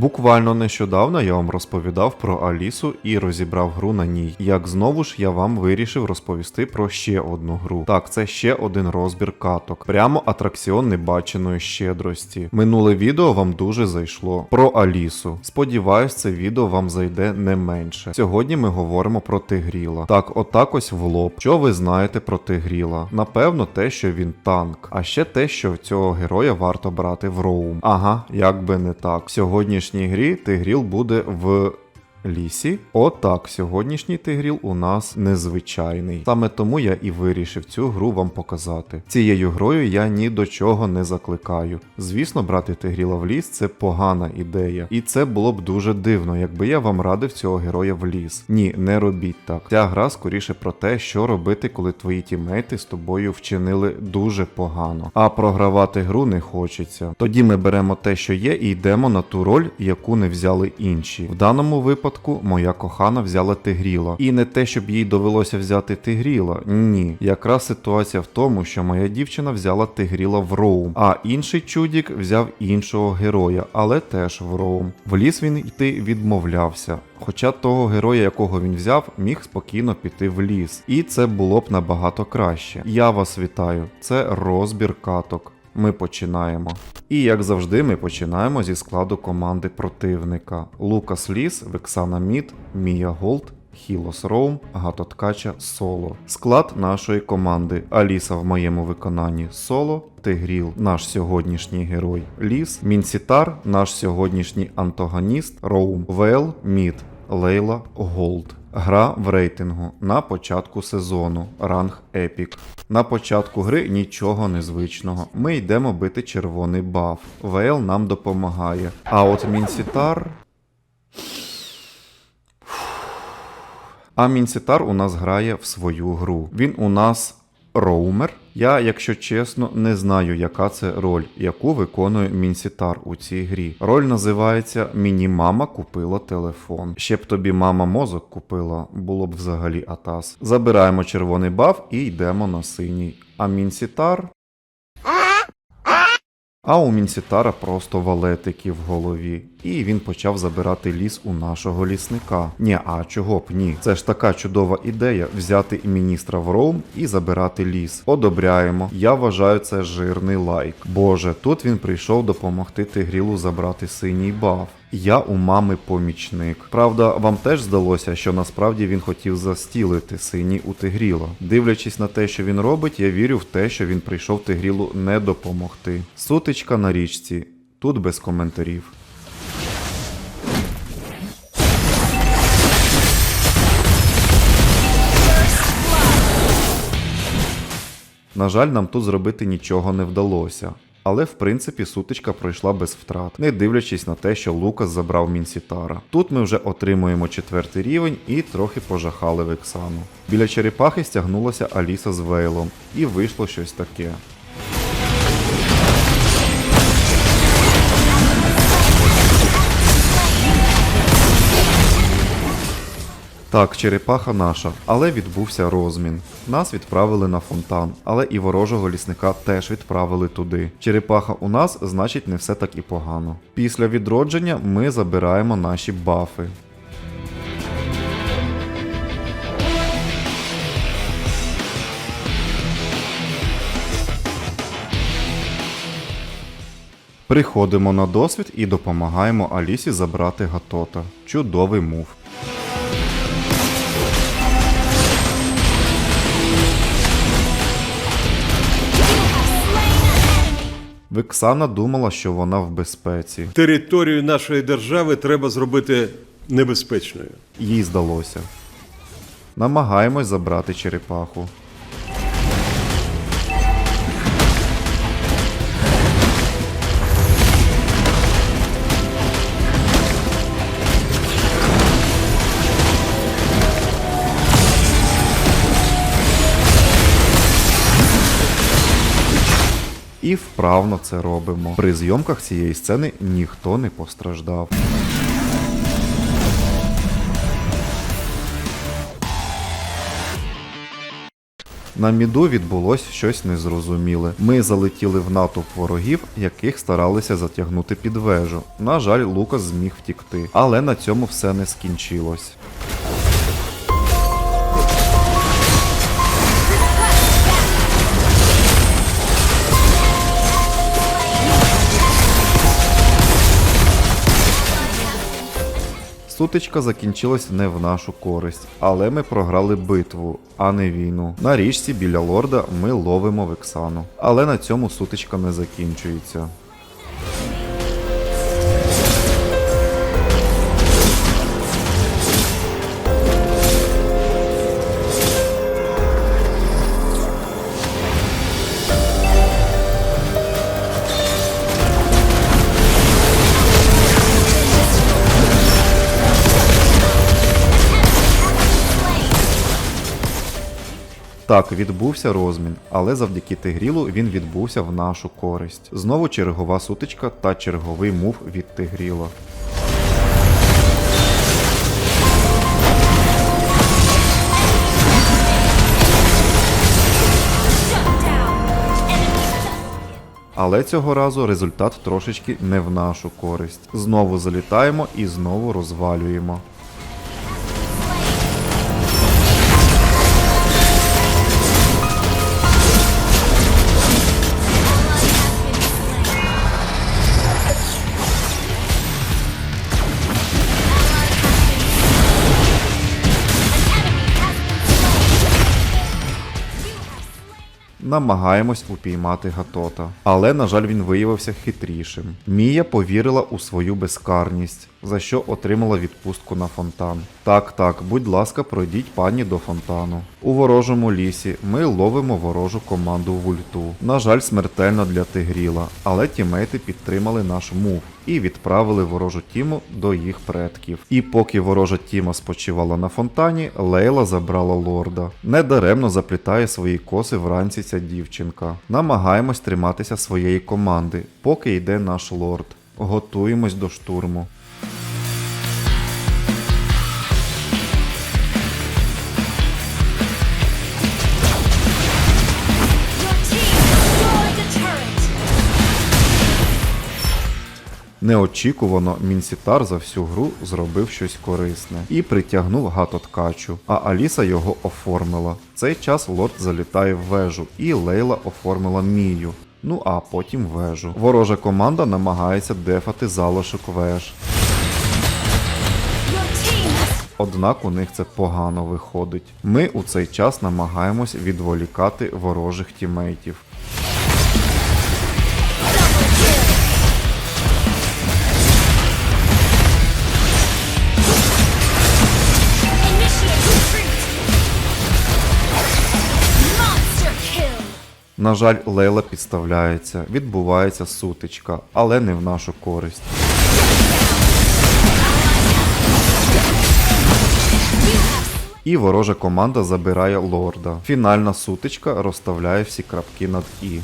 Буквально нещодавно я вам розповідав про Алісу і розібрав гру на ній. Як знову ж я вам вирішив розповісти про ще одну гру. Так, це ще один розбір каток. Прямо атракціон небаченої щедрості. Минуле відео вам дуже зайшло. Про Алісу. Сподіваюсь, це відео вам зайде не менше. Сьогодні ми говоримо про Тигріла. Так, отак ось в лоб. Що ви знаєте про Тигріла? Напевно, те, що він танк. А ще те, що цього героя варто брати в роум. Ага, як би не так. В сьогоднішній грі Тигріл буде в. Лісі, отак, сьогоднішній тигріл у нас незвичайний. Саме тому я і вирішив цю гру вам показати. Цією грою я ні до чого не закликаю. Звісно, брати тигріла в ліс це погана ідея, і це було б дуже дивно, якби я вам радив цього героя в ліс. Ні, не робіть так. Ця гра скоріше про те, що робити, коли твої тімейти з тобою вчинили дуже погано. А програвати гру не хочеться. Тоді ми беремо те, що є, і йдемо на ту роль, яку не взяли інші. В даному випадку моя кохана взяла тигріла. І не те, щоб їй довелося взяти тигріла. Ні. Якраз ситуація в тому, що моя дівчина взяла тигріла в роум, а інший чудік взяв іншого героя, але теж в роум. В ліс він йти відмовлявся. Хоча того героя, якого він взяв, міг спокійно піти в ліс. І це було б набагато краще. Я вас вітаю. Це розбір каток. Ми починаємо. І як завжди, ми починаємо зі складу команди противника: Лукас Ліс, Вексана Мід, Мія Голд. Хілос Роум, Гатоткача Соло. Склад нашої команди. Аліса в моєму виконанні Соло, Тигріл, наш сьогоднішній герой Ліс, Мінсітар, наш сьогоднішній антагоніст Роум, Вел, Мід, Лейла, Голд. Гра в рейтингу на початку сезону. Ранг Епік. На початку гри нічого незвичного. Ми йдемо бити червоний баф. Вейл нам допомагає. А от Мінсітар. А Мінсітар у нас грає в свою гру. Він у нас роумер. Я, якщо чесно, не знаю, яка це роль, яку виконує Мінсітар у цій грі. Роль називається Міні-мама купила телефон. Ще б тобі мама мозок купила, було б взагалі атас. Забираємо червоний баф і йдемо на синій. А Мінсітар. А у Мінсітара просто валетики в голові, і він почав забирати ліс у нашого лісника. Ні, а чого б ні? Це ж така чудова ідея взяти міністра в роум і забирати ліс. Одобряємо. Я вважаю це жирний лайк. Боже, тут він прийшов допомогти Тигрілу забрати синій баф. Я у мами помічник. Правда, вам теж здалося, що насправді він хотів застілити синій у Тигріла. Дивлячись на те, що він робить, я вірю в те, що він прийшов Тигрілу не допомогти. Сутичка на річці. Тут без коментарів. На жаль, нам тут зробити нічого не вдалося. Але в принципі сутичка пройшла без втрат, не дивлячись на те, що Лукас забрав Мінсітара. Тут ми вже отримуємо четвертий рівень і трохи пожахали Вексану. Біля черепахи стягнулася Аліса з Вейлом, і вийшло щось таке. Так, черепаха наша, але відбувся розмін. Нас відправили на фонтан, але і ворожого лісника теж відправили туди. Черепаха у нас, значить, не все так і погано. Після відродження ми забираємо наші бафи. Приходимо на досвід і допомагаємо Алісі забрати гатота. Чудовий мув. Вексана думала, що вона в безпеці. Територію нашої держави треба зробити небезпечною. Їй здалося. Намагаємось забрати черепаху. І вправно це робимо. При зйомках цієї сцени ніхто не постраждав. На міду відбулось щось незрозуміле. Ми залетіли в натовп ворогів, яких старалися затягнути під вежу. На жаль, Лукас зміг втікти, але на цьому все не скінчилось. Сутичка закінчилась не в нашу користь, але ми програли битву, а не війну. На річці біля лорда ми ловимо Вексану. Але на цьому сутичка не закінчується. Так, відбувся розмін, але завдяки Тигрілу він відбувся в нашу користь. Знову чергова сутичка та черговий мув від Тигріла. Але цього разу результат трошечки не в нашу користь. Знову залітаємо і знову розвалюємо. Намагаємось упіймати Гатота. Але, на жаль, він виявився хитрішим. Мія повірила у свою безкарність, за що отримала відпустку на фонтан. Так, так, будь ласка, пройдіть пані до фонтану. У ворожому лісі ми ловимо ворожу команду в ульту. На жаль, смертельно для Тигріла, але тімейти підтримали наш мув і відправили ворожу тіму до їх предків. І поки ворожа тіма спочивала на фонтані, Лейла забрала лорда. Недаремно заплітає свої коси вранці ця дівчинка. Намагаємось триматися своєї команди, поки йде наш лорд. Готуємось до штурму. Неочікувано Мінсітар за всю гру зробив щось корисне і притягнув гато ткачу, а Аліса його оформила. В цей час лорд залітає в вежу, і Лейла оформила Мію. Ну а потім вежу. Ворожа команда намагається дефати залишок веж. Однак у них це погано виходить. Ми у цей час намагаємось відволікати ворожих тімейтів. На жаль, Лейла підставляється, відбувається сутичка, але не в нашу користь. І ворожа команда забирає лорда. Фінальна сутичка розставляє всі крапки над І.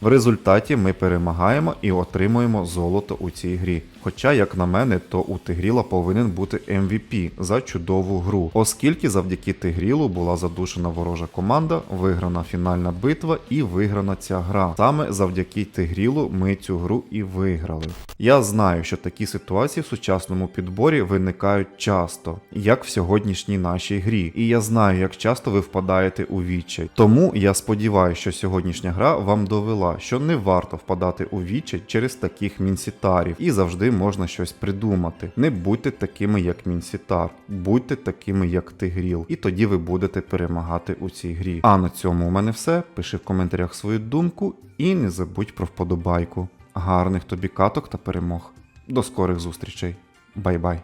В результаті ми перемагаємо і отримуємо золото у цій грі. Хоча, як на мене, то у Тигріла повинен бути MVP за чудову гру, оскільки завдяки Тигрілу була задушена ворожа команда, виграна фінальна битва і виграна ця гра. Саме завдяки Тигрілу ми цю гру і виграли. Я знаю, що такі ситуації в сучасному підборі виникають часто, як в сьогоднішній нашій грі. І я знаю, як часто ви впадаєте у відчай. Тому я сподіваюся, що сьогоднішня гра вам довела, що не варто впадати у відчай через таких мінсітарів, і завжди можна щось придумати. Не будьте такими, як мінсітар, будьте такими, як Тигріл, і тоді ви будете перемагати у цій грі. А на цьому у мене все. Пиши в коментарях свою думку і не забудь про вподобайку. Гарних тобі каток та перемог. До скорих зустрічей. Бай-бай.